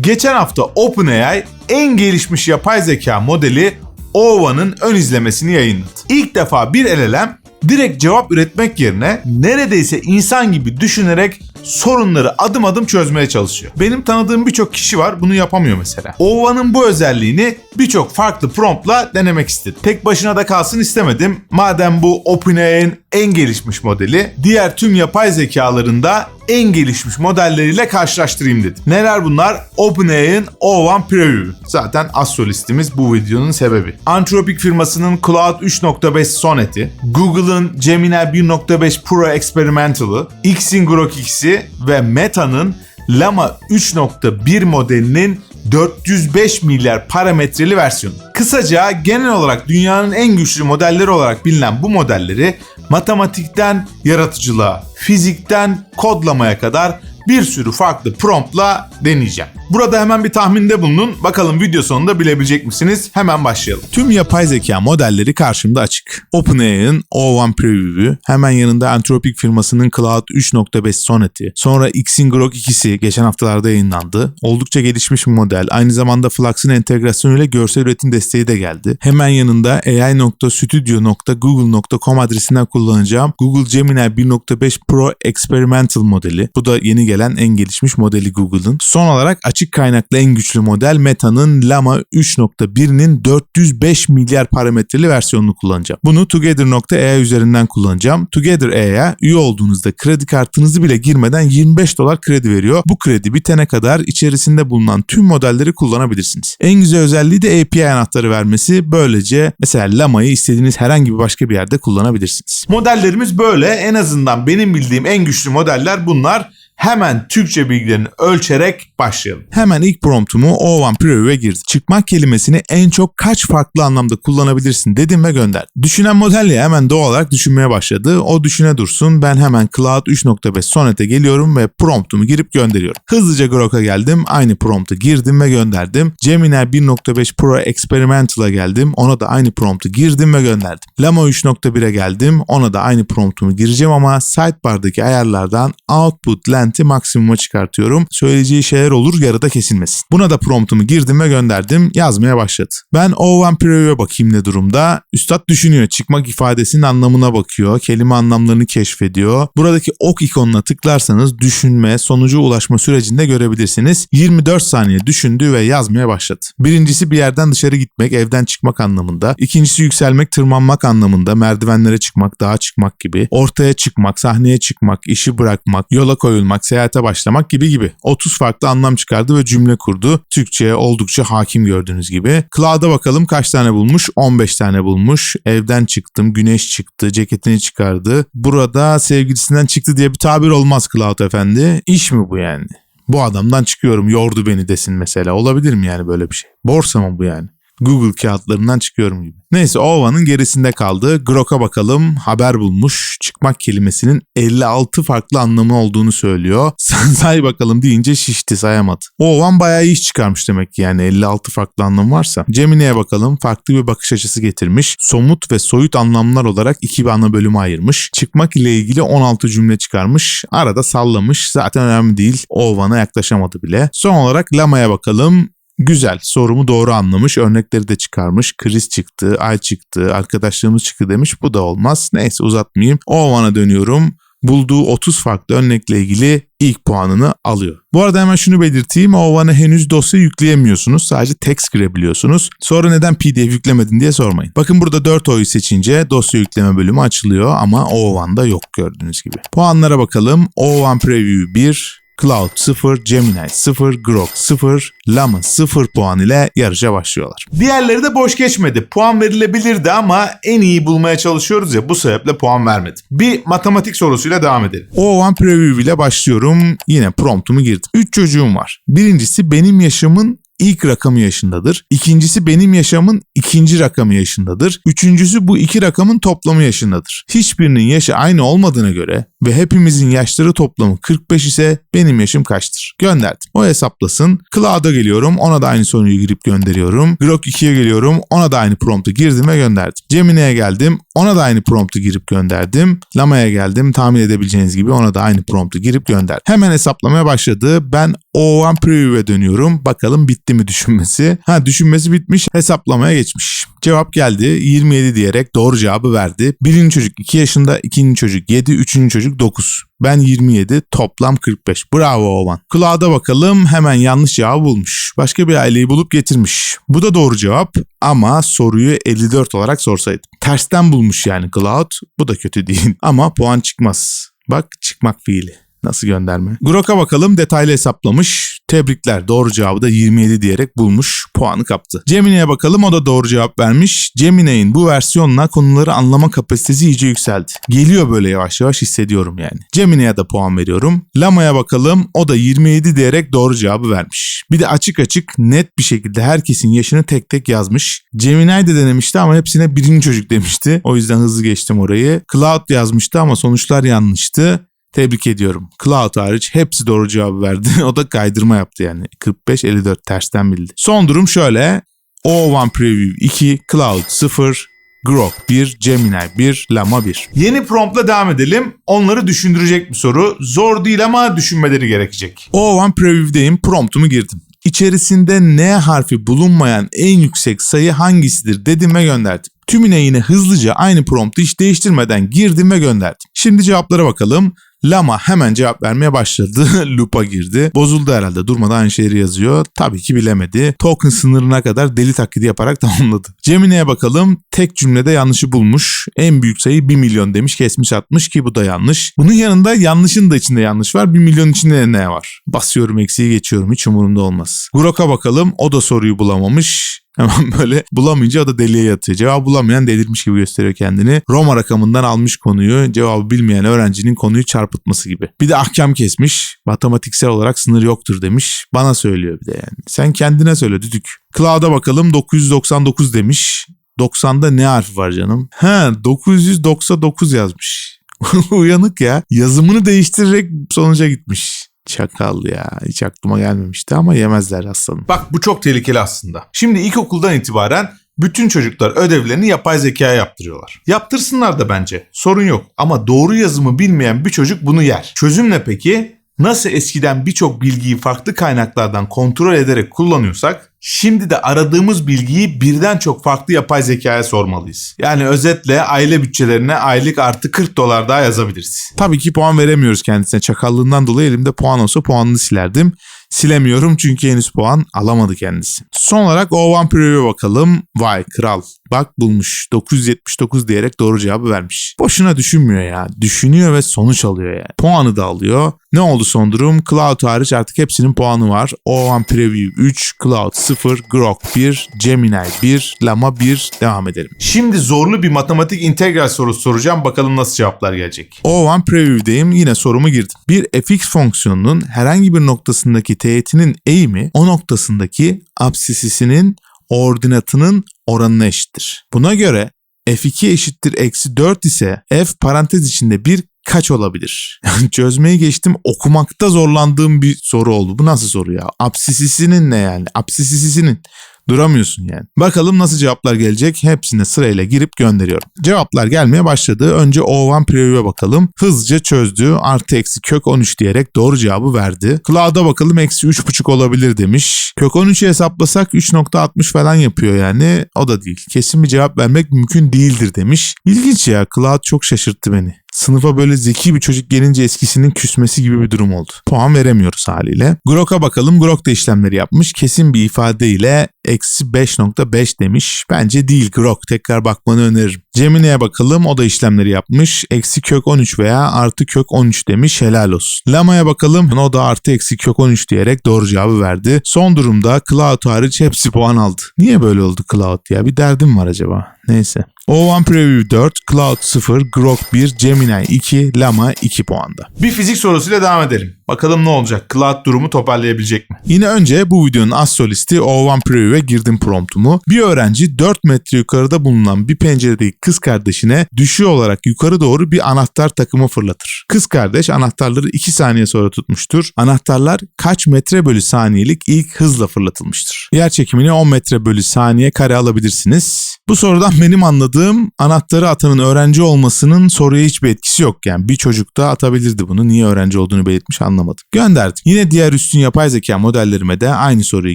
Geçen hafta OpenAI en gelişmiş yapay zeka modeli OVA'nın ön izlemesini yayınladı. İlk defa bir el elem direkt cevap üretmek yerine neredeyse insan gibi düşünerek sorunları adım adım çözmeye çalışıyor. Benim tanıdığım birçok kişi var bunu yapamıyor mesela. OVA'nın bu özelliğini birçok farklı promptla denemek istedim. Tek başına da kalsın istemedim. Madem bu OpenAI'nin en gelişmiş modeli, diğer tüm yapay zekalarında en gelişmiş modelleriyle karşılaştırayım dedim. Neler bunlar? OpenAI'nin O1 Preview. Zaten az solistimiz bu videonun sebebi. Anthropic firmasının Cloud 3.5 Sonnet'i, Google'ın Gemini 1.5 Pro Experimental'ı, X'in Grok X'i ve Meta'nın Llama 3.1 modelinin 405 milyar parametreli versiyonu. Kısaca genel olarak dünyanın en güçlü modelleri olarak bilinen bu modelleri matematikten yaratıcılığa, fizikten kodlamaya kadar bir sürü farklı promptla deneyeceğim. Burada hemen bir tahminde bulunun. Bakalım video sonunda bilebilecek misiniz? Hemen başlayalım. Tüm yapay zeka modelleri karşımda açık. OpenAI'ın O1 Preview'ü, hemen yanında Anthropic firmasının Cloud 3.5 Sonnet'i, sonra X'in Grok 2'si geçen haftalarda yayınlandı. Oldukça gelişmiş bir model. Aynı zamanda Flux'ın entegrasyonuyla görsel üretim desteği de geldi. Hemen yanında ai.studio.google.com adresinden kullanacağım Google Gemini 1.5 Pro Experimental modeli. Bu da yeni gelen en gelişmiş modeli Google'ın. Son olarak açık kaynaklı en güçlü model Meta'nın Llama 3.1'nin 405 milyar parametreli versiyonunu kullanacağım. Bunu Together.ai üzerinden kullanacağım. Together AI'ya üye olduğunuzda kredi kartınızı bile girmeden 25 dolar kredi veriyor. Bu kredi bitene kadar içerisinde bulunan tüm modelleri kullanabilirsiniz. En güzel özelliği de API anahtarı vermesi. Böylece mesela Lama'yı istediğiniz herhangi bir başka bir yerde kullanabilirsiniz. Modellerimiz böyle. En azından benim bildiğim en güçlü modeller bunlar. Hemen Türkçe bilgilerini ölçerek başlayalım. Hemen ilk promptumu O1 Preview'e girdi. Çıkmak kelimesini en çok kaç farklı anlamda kullanabilirsin dedim ve gönder. Düşünen model ya hemen doğal olarak düşünmeye başladı. O düşüne dursun. Ben hemen Cloud 3.5 Sonnet'e geliyorum ve promptumu girip gönderiyorum. Hızlıca Grok'a geldim. Aynı promptu girdim ve gönderdim. Gemini 1.5 Pro Experimental'a geldim. Ona da aynı promptu girdim ve gönderdim. Llama 3.1'e geldim. Ona da aynı promptumu gireceğim ama sidebar'daki ayarlardan output length'i maksimuma çıkartıyorum. Söyleyeceği şeyler olur yarıda kesilmesin. Buna da promptumu girdim ve gönderdim. Yazmaya başladı. Ben O1 Preview'e bakayım ne durumda. Üstad düşünüyor. Çıkmak ifadesinin anlamına bakıyor. Kelime anlamlarını keşfediyor. Buradaki ok ikonuna tıklarsanız düşünme, sonuca ulaşma sürecinde görebilirsiniz. 24 saniye düşündü ve yazmaya başladı. Birincisi bir yerden dışarı gitmek, evden çıkmak anlamında. İkincisi yükselmek, tırmanmak anlamında. Merdivenlere çıkmak, dağa çıkmak gibi. Ortaya çıkmak, sahneye çıkmak, işi bırakmak, yola koyulmak, seyahate başlamak gibi gibi. 30 farklı anlam çıkardı ve cümle kurdu. Türkçe'ye oldukça hakim gördüğünüz gibi. Cloud'a bakalım kaç tane bulmuş? 15 tane bulmuş. Evden çıktım, güneş çıktı, ceketini çıkardı. Burada sevgilisinden çıktı diye bir tabir olmaz Cloud efendi. İş mi bu yani? Bu adamdan çıkıyorum yordu beni desin mesela. Olabilir mi yani böyle bir şey? Borsa mı bu yani? Google kağıtlarından çıkıyorum gibi. Neyse Ova'nın gerisinde kaldı. Grok'a bakalım. Haber bulmuş. Çıkmak kelimesinin 56 farklı anlamı olduğunu söylüyor. Sen say bakalım deyince şişti sayamadı. Ovan bayağı iş çıkarmış demek ki yani 56 farklı anlamı varsa. Gemini'ye bakalım. Farklı bir bakış açısı getirmiş. Somut ve soyut anlamlar olarak iki bir ana bölüme ayırmış. Çıkmak ile ilgili 16 cümle çıkarmış. Arada sallamış. Zaten önemli değil. Ovan'a yaklaşamadı bile. Son olarak Lama'ya bakalım. Güzel. Sorumu doğru anlamış. Örnekleri de çıkarmış. Kriz çıktı, ay çıktı, arkadaşlığımız çıktı demiş. Bu da olmaz. Neyse uzatmayayım. Ovan'a dönüyorum. Bulduğu 30 farklı örnekle ilgili ilk puanını alıyor. Bu arada hemen şunu belirteyim. Ovan'a henüz dosya yükleyemiyorsunuz. Sadece text girebiliyorsunuz. Sonra neden PDF yüklemedin diye sormayın. Bakın burada 4 oyu seçince dosya yükleme bölümü açılıyor ama Ovan'da yok gördüğünüz gibi. Puanlara bakalım. Ovan Preview 1, Cloud 0, Gemini 0, Grok 0, Llama 0 puan ile yarışa başlıyorlar. Diğerleri de boş geçmedi. Puan verilebilirdi ama en iyi bulmaya çalışıyoruz ya bu sebeple puan vermedim. Bir matematik sorusuyla devam edelim. O1 Preview ile başlıyorum. Yine promptumu girdim. 3 çocuğum var. Birincisi benim yaşımın ilk rakamı yaşındadır. İkincisi benim yaşamın ikinci rakamı yaşındadır. Üçüncüsü bu iki rakamın toplamı yaşındadır. Hiçbirinin yaşı aynı olmadığına göre ve hepimizin yaşları toplamı 45 ise benim yaşım kaçtır? Gönderdim. O hesaplasın. Cloud'a geliyorum. Ona da aynı soruyu girip gönderiyorum. Grok 2'ye geliyorum. Ona da aynı promptu girdim ve gönderdim. Gemini'ye geldim. Ona da aynı promptu girip gönderdim. Lama'ya geldim. Tahmin edebileceğiniz gibi ona da aynı promptu girip gönderdim. Hemen hesaplamaya başladı. Ben O1 Preview'e dönüyorum. Bakalım bitti mi düşünmesi. Ha düşünmesi bitmiş. Hesaplamaya geçmiş. Cevap geldi 27 diyerek doğru cevabı verdi. Birinci çocuk 2 yaşında, ikinci çocuk 7, üçüncü çocuk 9. Ben 27, toplam 45. Bravo Ovan. Cloud'a bakalım hemen yanlış cevabı bulmuş. Başka bir aileyi bulup getirmiş. Bu da doğru cevap ama soruyu 54 olarak sorsaydım. Tersten bulmuş yani Cloud. Bu da kötü değil ama puan çıkmaz. Bak çıkmak fiili. Nasıl gönderme? Grok'a bakalım detaylı hesaplamış. Tebrikler doğru cevabı da 27 diyerek bulmuş. Puanı kaptı. Gemini'ye bakalım o da doğru cevap vermiş. Gemini'nin bu versiyonla konuları anlama kapasitesi iyice yükseldi. Geliyor böyle yavaş yavaş hissediyorum yani. Gemini'ye de puan veriyorum. Lama'ya bakalım o da 27 diyerek doğru cevabı vermiş. Bir de açık açık net bir şekilde herkesin yaşını tek tek yazmış. Gemini de denemişti ama hepsine birinci çocuk demişti. O yüzden hızlı geçtim orayı. Cloud yazmıştı ama sonuçlar yanlıştı. Tebrik ediyorum. Cloud hariç hepsi doğru cevabı verdi. o da kaydırma yaptı yani. 45-54 tersten bildi. Son durum şöyle. O1 Preview 2, Cloud 0, Grok 1, Gemini 1, Llama 1. Yeni promptla devam edelim. Onları düşündürecek bir soru. Zor değil ama düşünmeleri gerekecek. O1 Preview'deyim. Promptumu girdim. İçerisinde N harfi bulunmayan en yüksek sayı hangisidir dedim ve gönderdim. Tümüne yine hızlıca aynı promptu hiç değiştirmeden girdim ve gönderdim. Şimdi cevaplara bakalım. Lama hemen cevap vermeye başladı. Loop'a girdi. Bozuldu herhalde. Durmadan aynı şeyleri yazıyor. Tabii ki bilemedi. Token sınırına kadar deli taklidi yaparak tamamladı. Gemini'ye bakalım. Tek cümlede yanlışı bulmuş. En büyük sayı 1 milyon demiş. Kesmiş atmış ki bu da yanlış. Bunun yanında yanlışın da içinde yanlış var. 1 milyon içinde ne var? Basıyorum eksiği geçiyorum. Hiç umurumda olmaz. Grok'a bakalım. O da soruyu bulamamış. Hemen böyle bulamayınca o da deliye yatıyor. Cevabı bulamayan delirmiş gibi gösteriyor kendini. Roma rakamından almış konuyu. Cevabı bilmeyen öğrencinin konuyu çarpıtması gibi. Bir de ahkam kesmiş. Matematiksel olarak sınır yoktur demiş. Bana söylüyor bir de yani. Sen kendine söyle düdük. Cloud'a bakalım 999 demiş. 90'da ne harfi var canım? He 999 yazmış. Uyanık ya. Yazımını değiştirerek sonuca gitmiş. Çakal ya. Hiç aklıma gelmemişti ama yemezler aslanım. Bak bu çok tehlikeli aslında. Şimdi ilkokuldan itibaren bütün çocuklar ödevlerini yapay zekaya yaptırıyorlar. Yaptırsınlar da bence. Sorun yok. Ama doğru yazımı bilmeyen bir çocuk bunu yer. Çözüm ne peki? Nasıl eskiden birçok bilgiyi farklı kaynaklardan kontrol ederek kullanıyorsak, şimdi de aradığımız bilgiyi birden çok farklı yapay zekaya sormalıyız. Yani özetle aile bütçelerine aylık artı 40 dolar daha yazabiliriz. Tabii ki puan veremiyoruz kendisine. Çakallığından dolayı elimde puan olsa puanını silerdim. Silemiyorum çünkü henüz puan alamadı kendisi. Son olarak O1 Preview'e bakalım. Vay kral. Bak bulmuş. 979 diyerek doğru cevabı vermiş. Boşuna düşünmüyor ya. Düşünüyor ve sonuç alıyor yani. Puanı da alıyor. Ne oldu son durum? Cloud hariç artık hepsinin puanı var. O1 Preview 3, Cloud 0, Grok 1, Gemini 1, Llama 1. Devam edelim. Şimdi zorlu bir matematik integral sorusu soracağım. Bakalım nasıl cevaplar gelecek. O1 Preview'deyim. Yine sorumu girdim. Bir fx fonksiyonunun herhangi bir noktasındaki teğetinin eğimi o noktasındaki absisisinin ordinatının oranına eşittir. Buna göre f2 eşittir eksi 4 ise f parantez içinde bir kaç olabilir? Çözmeyi geçtim okumakta zorlandığım bir soru oldu. Bu nasıl soru ya? Absisisinin ne yani? Absisisinin. Duramıyorsun yani. Bakalım nasıl cevaplar gelecek. Hepsine sırayla girip gönderiyorum. Cevaplar gelmeye başladı. Önce O1 Preview'e bakalım. Hızlıca çözdü. Artı eksi kök 13 diyerek doğru cevabı verdi. Cloud'a bakalım eksi 3,5 olabilir demiş. Kök 13'ü hesaplasak 3.60 falan yapıyor yani. O da değil. Kesin bir cevap vermek mümkün değildir demiş. İlginç ya. Cloud çok şaşırttı beni sınıfa böyle zeki bir çocuk gelince eskisinin küsmesi gibi bir durum oldu. Puan veremiyoruz haliyle. Grok'a bakalım. Grok da işlemleri yapmış. Kesin bir ifadeyle eksi 5.5 demiş. Bence değil Grok. Tekrar bakmanı öneririm. Gemini'ye bakalım. O da işlemleri yapmış. Eksi kök 13 veya artı kök 13 demiş. Helal olsun. Lama'ya bakalım. O da artı eksi kök 13 diyerek doğru cevabı verdi. Son durumda Cloud hariç hepsi puan aldı. Niye böyle oldu Cloud ya? Bir derdim var acaba? Neyse. O1 Preview 4, Cloud 0, Grok 1, Gemini 2, Llama 2 puanda. Bir fizik sorusuyla devam edelim. Bakalım ne olacak? Cloud durumu toparlayabilecek mi? Yine önce bu videonun az solisti O1 Preview'e girdim promptumu. Bir öğrenci 4 metre yukarıda bulunan bir penceredeki kız kardeşine düşü olarak yukarı doğru bir anahtar takımı fırlatır. Kız kardeş anahtarları 2 saniye sonra tutmuştur. Anahtarlar kaç metre bölü saniyelik ilk hızla fırlatılmıştır. Yer çekimini 10 metre bölü saniye kare alabilirsiniz. Bu sorudan benim anladığım anahtarı atanın öğrenci olmasının soruya hiçbir etkisi yok. Yani bir çocuk da atabilirdi bunu. Niye öğrenci olduğunu belirtmiş anlamadım. Gönderdim. Yine diğer üstün yapay zeka modellerime de aynı soruyu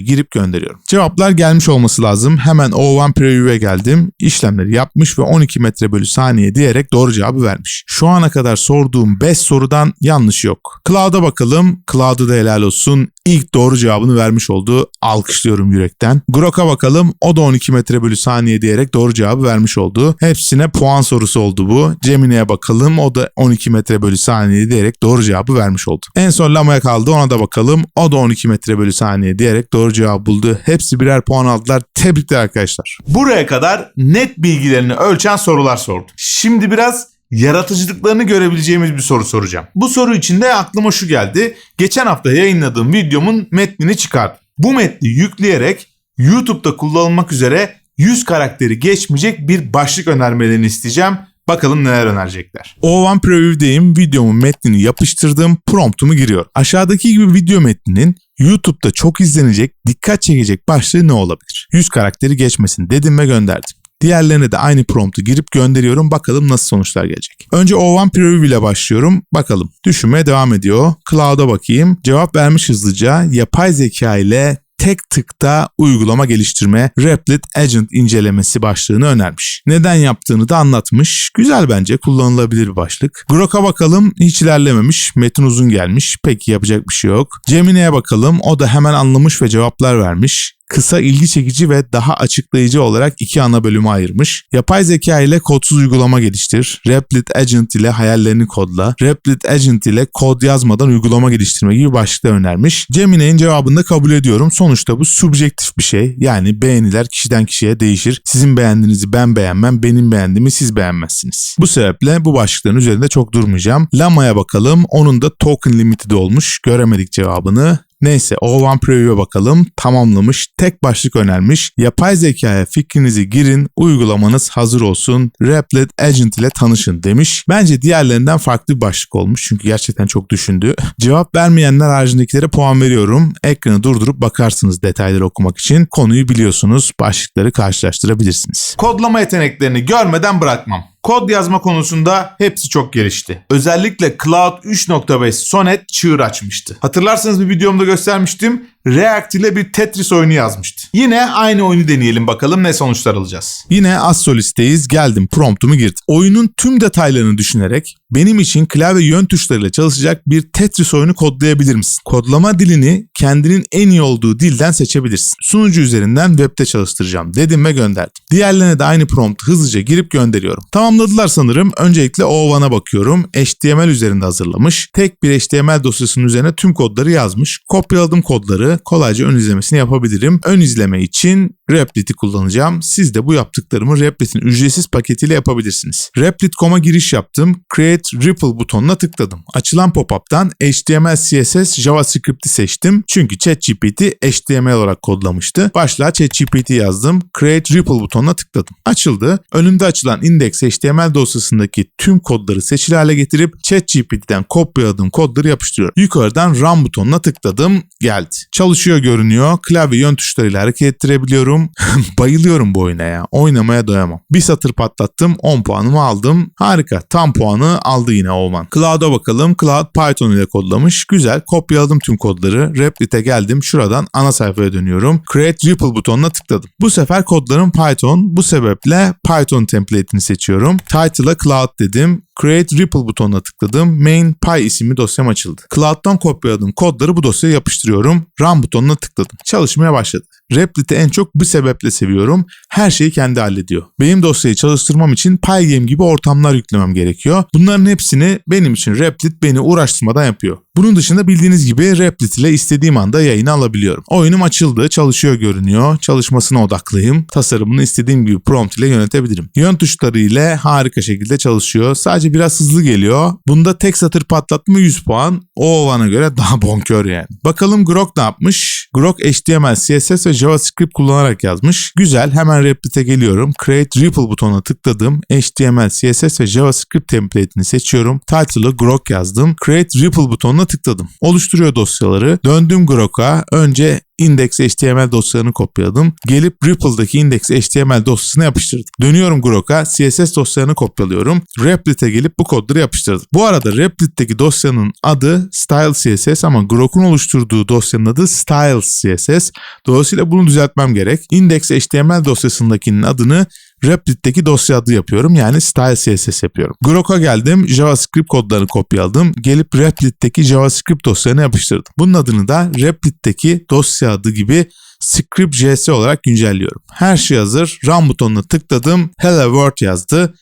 girip gönderiyorum. Cevaplar gelmiş olması lazım. Hemen O1 Preview'e geldim. İşlemleri yapmış ve 12 metre bölü saniye diyerek doğru cevabı vermiş. Şu ana kadar sorduğum 5 sorudan yanlış yok. Cloud'a bakalım. Cloud'u da helal olsun. İlk doğru cevabını vermiş oldu. Alkışlıyorum yürekten. Grok'a bakalım. O da 12 metre bölü saniye diyerek doğru cevabı vermiş oldu. Hepsine puan sorusu oldu bu. Gemini'ye bakalım. O da 12 metre bölü saniye diyerek doğru cevabı vermiş oldu. En son Lama'ya kaldı. Ona da bakalım. O da 12 metre bölü saniye diyerek doğru cevabı buldu. Hepsi birer puan aldılar. Tebrikler arkadaşlar. Buraya kadar net bilgilerini ölçen sorular sordum. Şimdi biraz yaratıcılıklarını görebileceğimiz bir soru soracağım. Bu soru için de aklıma şu geldi. Geçen hafta yayınladığım videomun metnini çıkardım. Bu metni yükleyerek YouTube'da kullanılmak üzere 100 karakteri geçmeyecek bir başlık önermelerini isteyeceğim. Bakalım neler önerecekler. O1 Preview'deyim. Videomun metnini yapıştırdım. Promptumu giriyorum. Aşağıdaki gibi video metninin YouTube'da çok izlenecek, dikkat çekecek başlığı ne olabilir? 100 karakteri geçmesin dedim ve gönderdim. Diğerlerine de aynı promptu girip gönderiyorum. Bakalım nasıl sonuçlar gelecek. Önce O1 Preview ile başlıyorum. Bakalım. Düşünmeye devam ediyor. Cloud'a bakayım. Cevap vermiş hızlıca. Yapay zeka ile tek tıkta uygulama geliştirme Replit Agent incelemesi başlığını önermiş. Neden yaptığını da anlatmış. Güzel bence kullanılabilir bir başlık. Grok'a bakalım hiç ilerlememiş. Metin uzun gelmiş. Peki yapacak bir şey yok. Gemini'ye bakalım. O da hemen anlamış ve cevaplar vermiş kısa ilgi çekici ve daha açıklayıcı olarak iki ana bölüme ayırmış. Yapay zeka ile kodsuz uygulama geliştir. Replit Agent ile hayallerini kodla. Replit Agent ile kod yazmadan uygulama geliştirme gibi başlıklar önermiş. Gemini'nin cevabını da kabul ediyorum. Sonuçta bu subjektif bir şey. Yani beğeniler kişiden kişiye değişir. Sizin beğendiğinizi ben beğenmem, benim beğendiğimi siz beğenmezsiniz. Bu sebeple bu başlıkların üzerinde çok durmayacağım. Lama'ya bakalım. Onun da token limited olmuş. Göremedik cevabını. Neyse O1 Preview'e bakalım. Tamamlamış. Tek başlık önermiş. Yapay zekaya fikrinizi girin. Uygulamanız hazır olsun. Replit Agent ile tanışın demiş. Bence diğerlerinden farklı bir başlık olmuş. Çünkü gerçekten çok düşündü. Cevap vermeyenler haricindekilere puan veriyorum. Ekranı durdurup bakarsınız detayları okumak için. Konuyu biliyorsunuz. Başlıkları karşılaştırabilirsiniz. Kodlama yeteneklerini görmeden bırakmam. Kod yazma konusunda hepsi çok gelişti. Özellikle Cloud 3.5 Sonnet çığır açmıştı. Hatırlarsanız bir videomda göstermiştim. React ile bir Tetris oyunu yazmıştı. Yine aynı oyunu deneyelim bakalım ne sonuçlar alacağız. Yine Assolis'teyiz. Geldim promptumu girdim. Oyunun tüm detaylarını düşünerek benim için klavye yön tuşlarıyla çalışacak bir Tetris oyunu kodlayabilir misin? Kodlama dilini kendinin en iyi olduğu dilden seçebilirsin. Sunucu üzerinden webde çalıştıracağım dedim ve gönderdim. Diğerlerine de aynı prompt hızlıca girip gönderiyorum. Tamamladılar sanırım. Öncelikle O1'a bakıyorum. HTML üzerinde hazırlamış. Tek bir HTML dosyasının üzerine tüm kodları yazmış. Kopyaladım kodları. Kolayca ön izlemesini yapabilirim. Ön izleme için Replit'i kullanacağım. Siz de bu yaptıklarımı Replit'in ücretsiz paketiyle yapabilirsiniz. Replit.com'a giriş yaptım. Create Ripple butonuna tıkladım. Açılan pop-up'tan HTML, CSS, JavaScript'i seçtim. Çünkü ChatGPT HTML olarak kodlamıştı. Başlığa ChatGPT yazdım. Create Ripple butonuna tıkladım. Açıldı. Önümde açılan index HTML dosyasındaki tüm kodları seçili hale getirip ChatGPT'den kopyaladığım kodları yapıştırıyorum. Yukarıdan Run butonuna tıkladım. Geldi. Çalışıyor görünüyor. Klavye yön tuşlarıyla hareket ettirebiliyorum. Bayılıyorum bu oyuna ya. Oynamaya doyamam. Bir satır patlattım. 10 puanımı aldım. Harika. Tam puanı aldı yine Oman. Cloud'a bakalım. Cloud Python ile kodlamış. Güzel. Kopyaladım tüm kodları. Replit'e geldim. Şuradan ana sayfaya dönüyorum. Create Ripple butonuna tıkladım. Bu sefer kodlarım Python. Bu sebeple Python template'ini seçiyorum. Title'a Cloud dedim. Create Ripple butonuna tıkladım. Main Py isimli dosyam açıldı. Cloud'dan kopyaladığım kodları bu dosyaya yapıştırıyorum. Run butonuna tıkladım. Çalışmaya başladı. Replit'i en çok bu sebeple seviyorum. Her şeyi kendi hallediyor. Benim dosyayı çalıştırmam için Pygame gibi ortamlar yüklemem gerekiyor. Bunların hepsini benim için Replit beni uğraştırmadan yapıyor. Bunun dışında bildiğiniz gibi Replit ile istediğim anda yayını alabiliyorum. Oyunum açıldı, çalışıyor görünüyor. Çalışmasına odaklıyım. Tasarımını istediğim gibi prompt ile yönetebilirim. Yön tuşları ile harika şekilde çalışıyor. Sadece biraz hızlı geliyor. Bunda tek satır patlatma 100 puan. O ovana göre daha bonkör yani. Bakalım Grok ne yapmış? Grok HTML, CSS ve JavaScript kullanarak yazmış. Güzel hemen Replit'e geliyorum. Create Ripple butonuna tıkladım. HTML, CSS ve JavaScript template'ini seçiyorum. Title'ı Grok yazdım. Create Ripple butonuna tıkladım. Oluşturuyor dosyaları. Döndüm Grok'a. Önce index.html dosyalarını kopyaladım. Gelip Ripple'daki index.html dosyasına yapıştırdım. Dönüyorum Grok'a CSS dosyalarını kopyalıyorum. Replit'e gelip bu kodları yapıştırdım. Bu arada Replit'teki dosyanın adı Style CSS ama Grok'un oluşturduğu dosyanın adı Styles CSS. Dolayısıyla bunu düzeltmem gerek. Index.html dosyasındakinin adını Replit'teki dosya adı yapıyorum. Yani Style CSS yapıyorum. Grok'a geldim. JavaScript kodlarını kopyaladım. Gelip Replit'teki JavaScript dosyalarına yapıştırdım. Bunun adını da Replit'teki dosya adı gibi script.js olarak güncelliyorum. Her şey hazır. Run butonuna tıkladım. Hello World yazdı.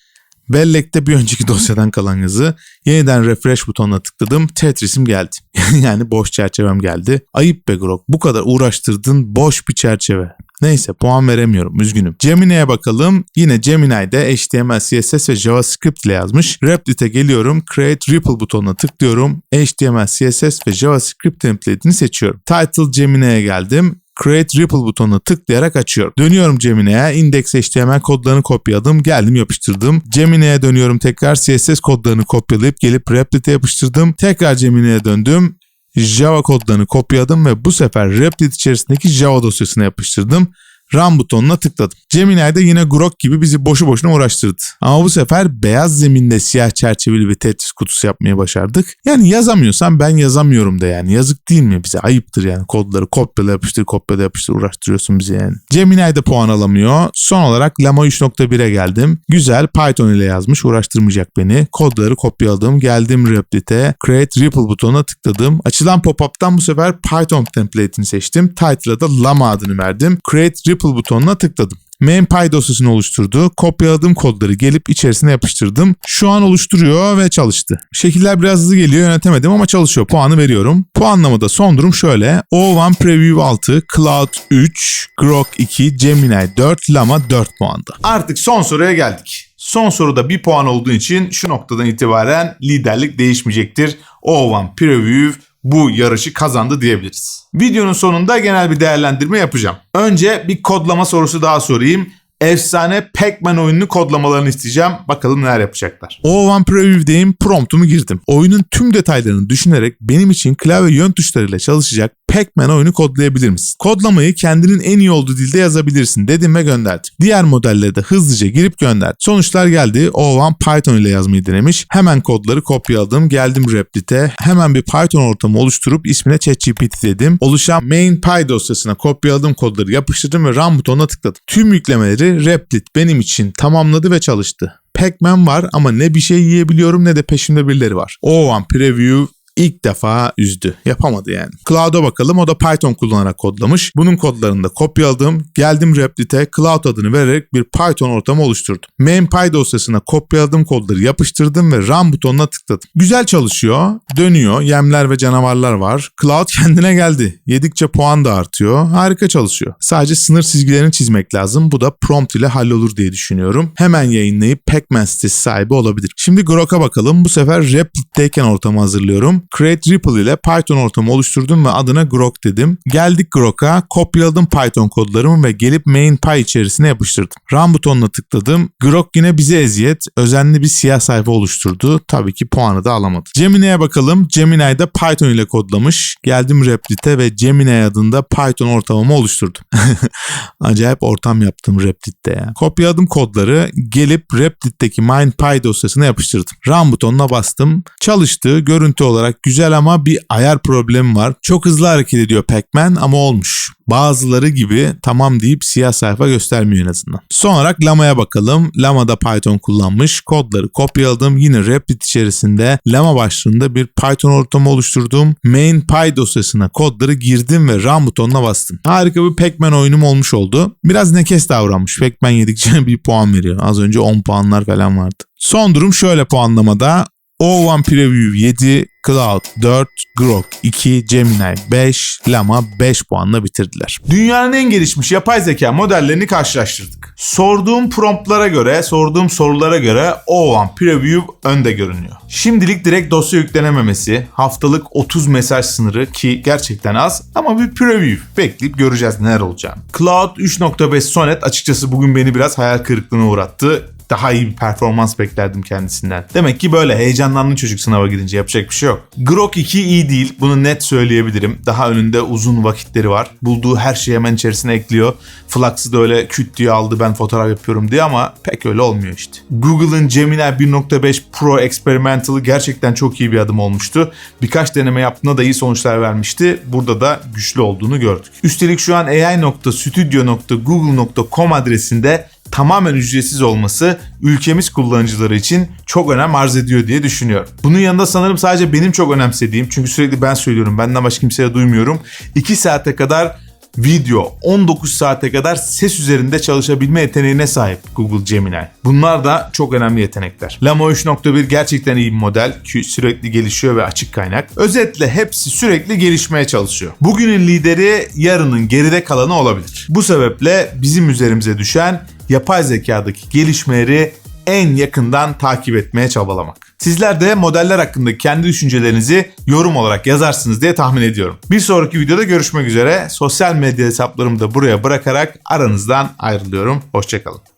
Bellekte bir önceki dosyadan kalan yazı. Yeniden refresh butonuna tıkladım. Tetris'im geldi. yani boş çerçevem geldi. Ayıp be Grok. Bu kadar uğraştırdın boş bir çerçeve. Neyse puan veremiyorum üzgünüm. Gemini'ye bakalım. Yine Gemini'de HTML, CSS ve JavaScript ile yazmış. Replit'e geliyorum. Create Ripple butonuna tıklıyorum. HTML, CSS ve JavaScript template'ini seçiyorum. Title Gemini'ye geldim. Create Ripple butonuna tıklayarak açıyorum. Dönüyorum Gemini'ye. Index HTML kodlarını kopyaladım. Geldim yapıştırdım. Gemini'ye dönüyorum tekrar CSS kodlarını kopyalayıp gelip Replit'e yapıştırdım. Tekrar Gemini'ye döndüm. Java kodlarını kopyaladım ve bu sefer Replit içerisindeki Java dosyasına yapıştırdım. Run butonuna tıkladım. Gemini'de yine Grok gibi bizi boşu boşuna uğraştırdı. Ama bu sefer beyaz zeminde siyah çerçeveli bir Tetris kutusu yapmayı başardık. Yani yazamıyorsan ben yazamıyorum da yani. Yazık değil mi bize? Ayıptır yani. Kodları kopyala yapıştır kopyala yapıştır uğraştırıyorsun bizi yani. Gemini'de puan alamıyor. Son olarak Lama 3.1'e geldim. Güzel Python ile yazmış uğraştırmayacak beni. Kodları kopyaladım. Geldim Replit'e. Create Ripple butonuna tıkladım. Açılan pop-up'tan bu sefer Python template'ini seçtim. Title'a da Lama adını verdim. Create Ripple butonuna tıkladım. MainPy dosyasını oluşturdu. Kopyaladığım kodları gelip içerisine yapıştırdım. Şu an oluşturuyor ve çalıştı. Şekiller biraz hızlı geliyor yönetemedim ama çalışıyor. Puanı veriyorum. Puanlamada son durum şöyle. O1 Preview 6, Cloud 3, Grok 2, Gemini 4, Llama 4 puanda. Artık son soruya geldik. Son soruda bir puan olduğu için şu noktadan itibaren liderlik değişmeyecektir. O1 Preview bu yarışı kazandı diyebiliriz. Videonun sonunda genel bir değerlendirme yapacağım. Önce bir kodlama sorusu daha sorayım. Efsane Pac-Man oyununu kodlamalarını isteyeceğim. Bakalım neler yapacaklar. O1 Preview'deyim, promptumu girdim. Oyunun tüm detaylarını düşünerek benim için klavye yön tuşlarıyla çalışacak Pac-Man oyunu kodlayabilir misin? Kodlamayı kendinin en iyi olduğu dilde yazabilirsin dedim ve gönderdim. Diğer modelleri de hızlıca girip gönderdim. Sonuçlar geldi. O1 Python ile yazmayı denemiş. Hemen kodları kopyaladım. Geldim Replit'e. Hemen bir Python ortamı oluşturup ismine ChatGPT dedim. Oluşan MainPy dosyasına kopyaladım kodları yapıştırdım ve Run butonuna tıkladım. Tüm yüklemeleri Replit benim için tamamladı ve çalıştı. Pac-Man var ama ne bir şey yiyebiliyorum ne de peşimde birileri var. O1 Preview ilk defa üzdü. Yapamadı yani. Cloud'a bakalım. O da Python kullanarak kodlamış. Bunun kodlarını da kopyaladım. Geldim Replit'e Cloud adını vererek bir Python ortamı oluşturdum. MainPy dosyasına kopyaladım kodları yapıştırdım ve Run butonuna tıkladım. Güzel çalışıyor. Dönüyor. Yemler ve canavarlar var. Cloud kendine geldi. Yedikçe puan da artıyor. Harika çalışıyor. Sadece sınır çizgilerini çizmek lazım. Bu da prompt ile hallolur diye düşünüyorum. Hemen yayınlayıp Pac-Man sitesi sahibi olabilir. Şimdi Grok'a bakalım. Bu sefer Replit'teyken ortamı hazırlıyorum. Create Ripple ile Python ortamı oluşturdum ve adına Grok dedim. Geldik Grok'a, kopyaladım Python kodlarımı ve gelip MainPy içerisine yapıştırdım. Run butonuna tıkladım. Grok yine bize eziyet, özenli bir siyah sayfa oluşturdu. Tabii ki puanı da alamadı. Gemini'ye bakalım. Gemini'de Python ile kodlamış. Geldim Replit'e ve Gemini adında Python ortamımı oluşturdum. Acayip ortam yaptım Replit'te ya. Kopyaladım kodları, gelip Replit'teki MindPy dosyasına yapıştırdım. Run butonuna bastım. Çalıştı. Görüntü olarak güzel ama bir ayar problemi var. Çok hızlı hareket ediyor Pac-Man ama olmuş. Bazıları gibi tamam deyip siyah sayfa göstermiyor en azından. Son olarak Lama'ya bakalım. Lama'da Python kullanmış. Kodları kopyaladım. Yine Replit içerisinde Lama başlığında bir Python ortamı oluşturdum. MainPy dosyasına kodları girdim ve Run butonuna bastım. Harika bir Pac-Man oyunum olmuş oldu. Biraz nekes davranmış. Pac-Man yedikçe bir puan veriyor. Az önce 10 puanlar falan vardı. Son durum şöyle puanlamada. O1 Preview 7, Cloud 4, Grok 2, Gemini 5, Llama 5 puanla bitirdiler. Dünyanın en gelişmiş yapay zeka modellerini karşılaştırdık. Sorduğum promptlara göre, sorduğum sorulara göre O1 Preview önde görünüyor. Şimdilik direkt dosya yüklenememesi, haftalık 30 mesaj sınırı ki gerçekten az ama bir preview. Bekleyip göreceğiz neler olacağını. Cloud 3.5 Sonnet açıkçası bugün beni biraz hayal kırıklığına uğrattı. Daha iyi bir performans beklerdim kendisinden. Demek ki böyle heyecanlandı çocuk sınava girince yapacak bir şey yok. Grok 2 iyi değil. Bunu net söyleyebilirim. Daha önünde uzun vakitleri var. Bulduğu her şeyi hemen içerisine ekliyor. Flux'ı da öyle küt diye aldı ben fotoğraf yapıyorum diye ama pek öyle olmuyor işte. Google'ın Gemini 1.5 Pro Experimental'ı gerçekten çok iyi bir adım olmuştu. Birkaç deneme yaptığında da iyi sonuçlar vermişti. Burada da güçlü olduğunu gördük. Üstelik şu an ai.studio.google.com adresinde tamamen ücretsiz olması ülkemiz kullanıcıları için çok önem arz ediyor diye düşünüyorum. Bunun yanında sanırım sadece benim çok önemsediğim çünkü sürekli ben söylüyorum benden başka kimseye duymuyorum. 2 saate kadar video, 19 saate kadar ses üzerinde çalışabilme yeteneğine sahip Google Gemini. Bunlar da çok önemli yetenekler. Llama 3.1 gerçekten iyi bir model ki sürekli gelişiyor ve açık kaynak. Özetle hepsi sürekli gelişmeye çalışıyor. Bugünün lideri yarının geride kalanı olabilir. Bu sebeple bizim üzerimize düşen yapay zekadaki gelişmeleri en yakından takip etmeye çabalamak. Sizler de modeller hakkındaki kendi düşüncelerinizi yorum olarak yazarsınız diye tahmin ediyorum. Bir sonraki videoda görüşmek üzere. Sosyal medya hesaplarımı da buraya bırakarak aranızdan ayrılıyorum. Hoşçakalın.